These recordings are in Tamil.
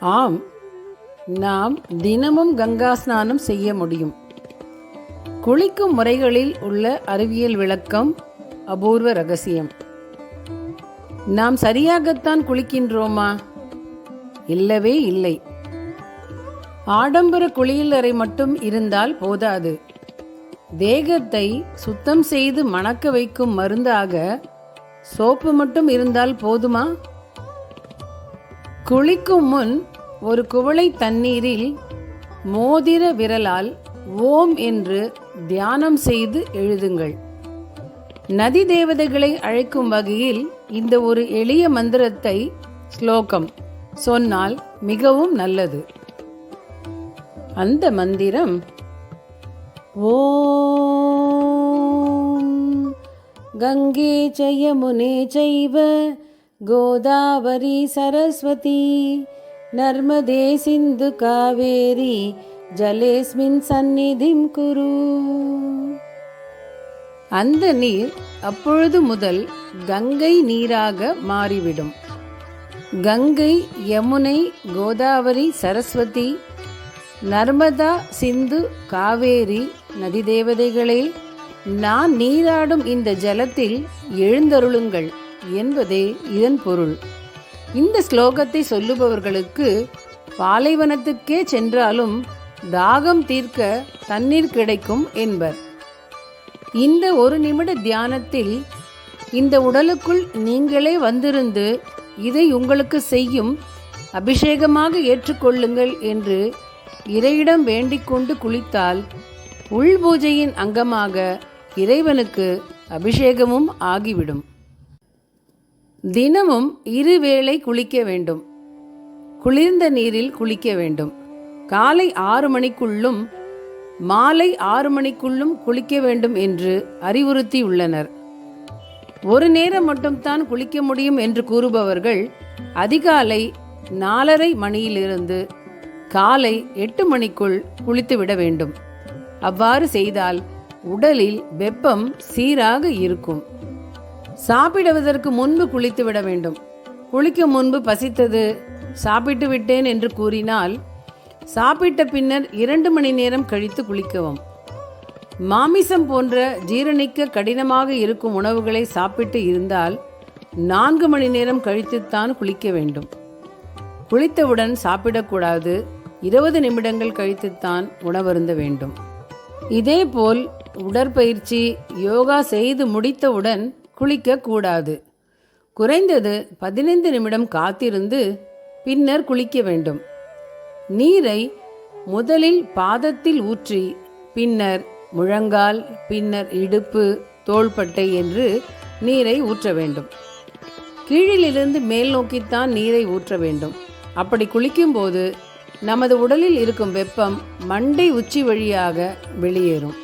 ஆம் நாம் தினமும் கங்கா ஸ்நானம் செய்ய முடியும். குளிக்கும் முறைகளில் உள்ள அறிவியல் விளக்கம் அபூர்வ ரகசியம். நாம் சரியாகத்தான் குளிக்கின்றோமா? இல்லவே இல்லை. ஆடம்பர குளியல் அறை மட்டும் இருந்தால் போதாது. தேகத்தை சுத்தம் செய்து மணக்க வைக்கும் மருந்தாக சோப்பு மட்டும் இருந்தால் போதுமா? குளிக்கும் முன் ஒரு குவளை தண்ணீரில் மோதிர விரலால் ஓம் என்று தியானம் செய்து எழுதுங்கள். நதி தேவதைகளை அழைக்கும் வகையில் இந்த ஒரு எளிய மந்திரத்தை ஸ்லோகம் சொன்னால் மிகவும் நல்லது. அந்த மந்திரம் ஓம் கங்கே ஜெயமுனே ஜெய்வ கோதாவரி சரஸ்வதி नर्मदे सिन्धु कावेरी ஜலேஸ்மின் சந்நிதிம் குரு அந்த நீர் அப்பொழுது முதல் கங்கை நீராக மாறிவிடும் கங்கை யமுனை கோதாவரி சரஸ்வதி நர்மதா சிந்து காவேரி நதி தேவதைகளே நான் நீராடும் இந்த ஜலத்தில் எழுந்தருளுங்கள் என்பதே இதன் பொருள் இந்த ஸ்லோகத்தை சொல்லுபவர்களுக்கு பாலைவனத்துக்கே சென்றாலும் தாகம் தீர்க்க தண்ணீர் கிடைக்கும் என்பர். இந்த ஒரு நிமிட தியானத்தில் இந்த உடலுக்குள் நீங்களே வந்திருந்து இதை உங்களுக்கு செய்யும் அபிஷேகமாக ஏற்றுக்கொள்ளுங்கள் என்று இறையிடம் வேண்டிக்கொண்டு குளித்தால் உள் பூஜையின் அங்கமாக இறைவனுக்கு அபிஷேகமும் ஆகிவிடும். தினமும் இருவேளை குளிக்க வேண்டும். குளிர்ந்த நீரில் குளிக்க வேண்டும். காலை ஆறு மணிக்குள்ளும் மாலை ஆறு மணிக்குள்ளும் குளிக்க வேண்டும் என்று அறிவுறுத்தியுள்ளனர் ஒரு நேரம் மட்டும்தான் குளிக்க முடியும் என்று கூறுபவர்கள் அதிகாலை நாலரை மணியிலிருந்து காலை எட்டு மணிக்குள் குளித்துவிட வேண்டும். அவ்வாறு செய்தால் உடலில் வெப்பம் சீராக இருக்கும். சாப்பிடுவதற்கு முன்பு குளித்து விட வேண்டும். குளிக்கும் முன்பு பசித்தது சாப்பிட்டு விட்டேன் என்று கூறினால் சாப்பிட்ட பின்னர் இரண்டு மணி நேரம் கழித்து குளிக்கவும். மாமிசம் போன்ற ஜீரணிக்க கடினமாக இருக்கும் உணவுகளை சாப்பிட்டு இருந்தால் நான்கு மணி நேரம் கழித்துத்தான் குளிக்க வேண்டும். குளித்தவுடன் சாப்பிடக்கூடாது இருபது நிமிடங்கள் கழித்துத்தான் உணவருந்த வேண்டும். இதேபோல் உடற்பயிற்சி யோகா செய்து முடித்தவுடன் குளிக்கக்கூடாது. குறைந்தது பதினைந்து நிமிடம் காத்திருந்து பின்னர் குளிக்க வேண்டும். நீரை முதலில் பாதத்தில் ஊற்றி பின்னர் முழங்கால் பின்னர் இடுப்பு தோள்பட்டை என்று நீரை ஊற்ற வேண்டும். கீழிலிருந்து மேல் நோக்கித்தான் நீரை ஊற்ற வேண்டும். அப்படி குளிக்கும்போது நமது உடலில் இருக்கும் வெப்பம் மண்டை உச்சி வழியாக வெளியேறும்.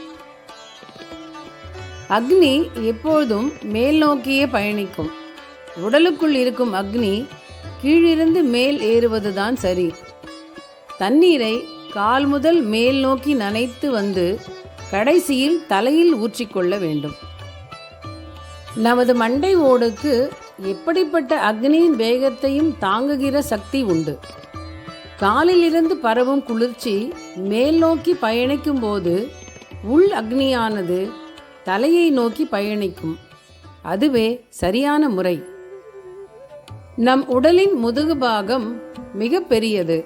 அக்னி எப்பொழுதும் மேல் நோக்கியே பயணிக்கும். உடலுக்குள் இருக்கும் அக்னி கீழிருந்து மேல் ஏறுவதுதான் சரி. தண்ணீரை கால் முதல் மேல் நோக்கி நனைத்து வந்து கடைசியில் தலையில் ஊற்றிக்கொள்ள வேண்டும். நமது மண்டை ஓடுக்கு எப்படிப்பட்ட அக்னியின் வேகத்தையும் தாங்குகிற சக்தி உண்டு. காலிலிருந்து பரவும் குளிர்ச்சி மேல் நோக்கி பயணிக்கும் போது உள் அக்னியானது தலையை நோக்கி பயணிக்கும். அதுவே சரியான முறை. நம் உடலின் முதுகு பாகம் மிக பெரியது.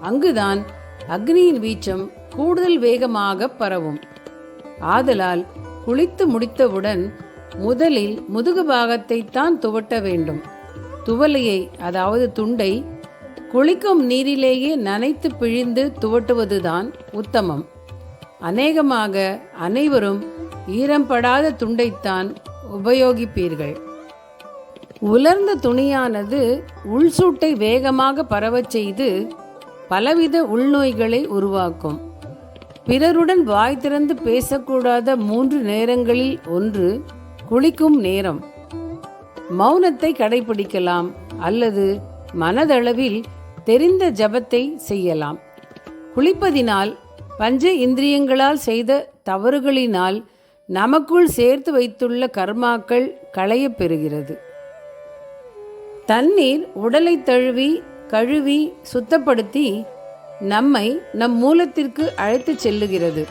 அங்குதான் அக்னியின் வீச்சம் கூடுதல் வேகமாக பரவும். ஆதலால் குளித்து முடித்தவுடன் முதலில் முதுகு பாகத்தை தான் துவட்ட வேண்டும். துவலையை அதாவது துண்டை குளிக்கும் நீரிலேயே நனைத்து பிழிந்து துவட்டுவதுதான் உத்தமம். அநேகமாக அனைவரும் ஈரம்படாத துண்டைத்தான் உபயோகிப்பீர்கள். உலர்ந்த துணியானது உள்சூட்டை வேகமாக பரவச் செய்து பலவித உள்நோய்களை உருவாக்கும். பிறருடன் வாய் திறந்து பேசக்கூடாத மூன்று நேரங்களில் ஒன்று குளிக்கும் நேரம். மௌனத்தை கடைபிடிக்கலாம் அல்லது மனதளவில் தெரிந்த ஜபத்தை செய்யலாம். குளிப்பதினால் பஞ்ச இந்திரியங்களால் செய்த தவறுகளினால் நமக்குள் சேர்த்து வைத்துள்ள கர்மாக்கள் களையப் பெறுகிறது. தண்ணீர் உடலை தழுவி கழுவி சுத்தப்படுத்தி நம்மை நம் மூலத்திற்கு அழைத்துச் செல்லுகிறது.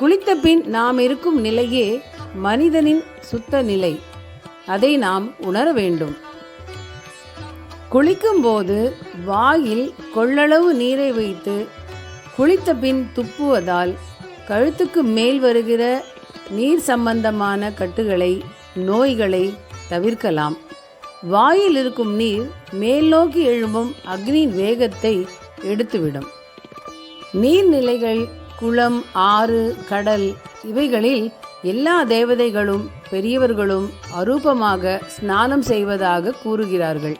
குளித்த பின் நாம் இருக்கும் நிலையே மனிதனின் சுத்த நிலை. அதை நாம் உணர வேண்டும். குளிக்கும்போது வாயில் கொள்ளளவு நீரை வைத்து குளித்த பின் துப்புவதால் கழுத்துக்கு மேல் வருகிற நீர் சம்பந்தமான கட்டுகளை நோய்களை தவிர்க்கலாம். வாயில் இருக்கும் நீர் மேல் நோக்கி எழும்பும் அக்னியின் வேகத்தை எடுத்துவிடும். நீர்நிலைகள் குளம் ஆறு கடல் இவைகளில் எல்லா தேவதைகளும் பெரியவர்களும் அரூபமாக ஸ்நானம் செய்வதாக கூறுகிறார்கள்.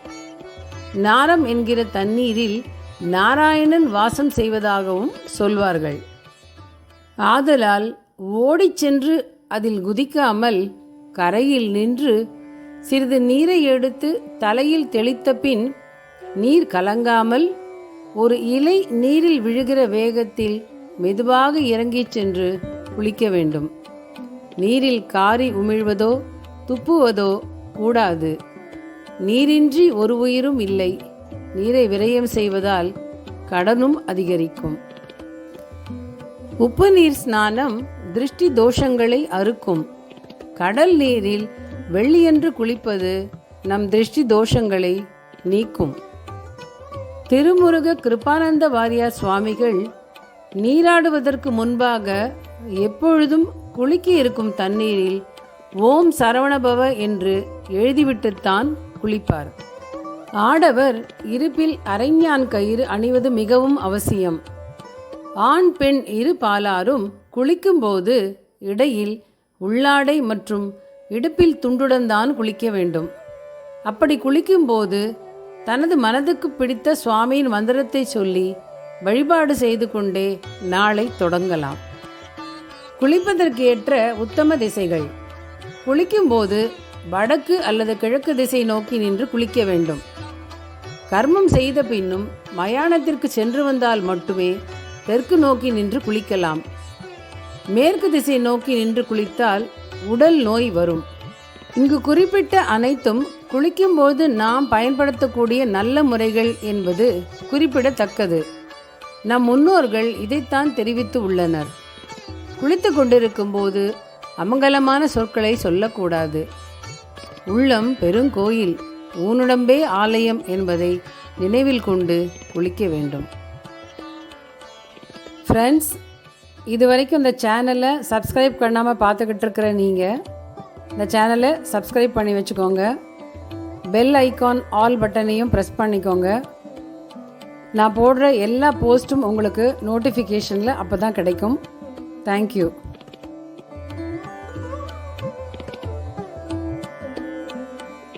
நாரம் என்கிற தண்ணீரில் நாராயணன் வாசம் செய்வதாகவும் சொல்வார்கள். ஆதலால் ஓடிச் சென்று அதில் குதிக்காமல் கரையில் நின்று சிறிது நீரை எடுத்து தலையில் தெளித்த பின் நீர் கலங்காமல் ஒரு இலை நீரில் விழுகிற வேகத்தில் மெதுவாக இறங்கிச் சென்று குளிக்க வேண்டும். நீரில் காரி உமிழ்வதோ துப்புவதோ கூடாது. நீரின்றி ஒரு உயிரும் இல்லை. நீரை விரயம் செய்வதால் கடனும் அதிகரிக்கும். உப்பு நீர் ஸ்நானம் திருஷ்டி தோஷங்களை அறுக்கும். கடல் நீரில் வெள்ளியன்று குளிப்பது நம் திருஷ்டி தோஷங்களை நீக்கும். திருமுருக கிருபானந்த வாரியார் சுவாமிகள் நீராடுவதற்கு முன்பாக எப்பொழுதும் குளிக்க இருக்கும் தண்ணீரில் ஓம் சரவணபவ என்று எழுதிவிட்டுத்தான் குளிப்பார். ஆடவர் இருப்பில் அரைஞான் கயிறு அணிவது மிகவும் அவசியம். ஆண் பெண் இரு பாலாரும் குளிக்கும்போது இடையில் உள்ளாடை மற்றும் இடுப்பில் துண்டுடன் தான் குளிக்க வேண்டும். அப்படி குளிக்கும்போது தனது மனதுக்கு பிடித்த சுவாமியின் மந்திரத்தை சொல்லி வழிபாடு செய்து கொண்டே நாளை தொடங்கலாம். குளிப்பதற்கு ஏற்ற உத்தம திசைகள். குளிக்கும்போது வடக்கு அல்லது கிழக்கு திசை நோக்கி நின்று குளிக்க வேண்டும். கர்மம் செய்த பின்னும் மயானத்திற்கு சென்று வந்தால் மட்டுமே தெற்கு நோக்கி நின்று குளிக்கலாம். மேற்கு திசை நோக்கி நின்று குளித்தால் உடல் நோய் வரும். இங்கு குறிப்பிட்ட அனைத்தும் குளிக்கும்போது நாம் பயன்படுத்தக்கூடிய நல்ல முறைகள் என்பது குறிப்பிடத்தக்கது. நம் முன்னோர்கள் இதைத்தான் தெரிவித்து உள்ளனர். குளித்து கொண்டிருக்கும் போது அமங்கலமான சொற்களை சொல்லக்கூடாது. உள்ளம் பெருங்கோயில் ஊனுடம்பே ஆலயம் என்பதை நினைவில் கொண்டு குளிக்க வேண்டும். ஃப்ரெண்ட்ஸ் இது வரைக்கும் இந்த சேனலை சப்ஸ்கிரைப் பண்ணாமல் பார்த்துக்கிட்டு இருக்கிற நீங்கள் இந்த சேனலை சப்ஸ்கிரைப் பண்ணி வச்சுக்கோங்க. பெல் ஐகான் ஆல் பட்டனையும் ப்ரெஸ் பண்ணிக்கோங்க. நான் போடுற எல்லா போஸ்ட்டும் உங்களுக்கு நோட்டிஃபிகேஷனில் அப்போ தான் கிடைக்கும் தேங்க்யூ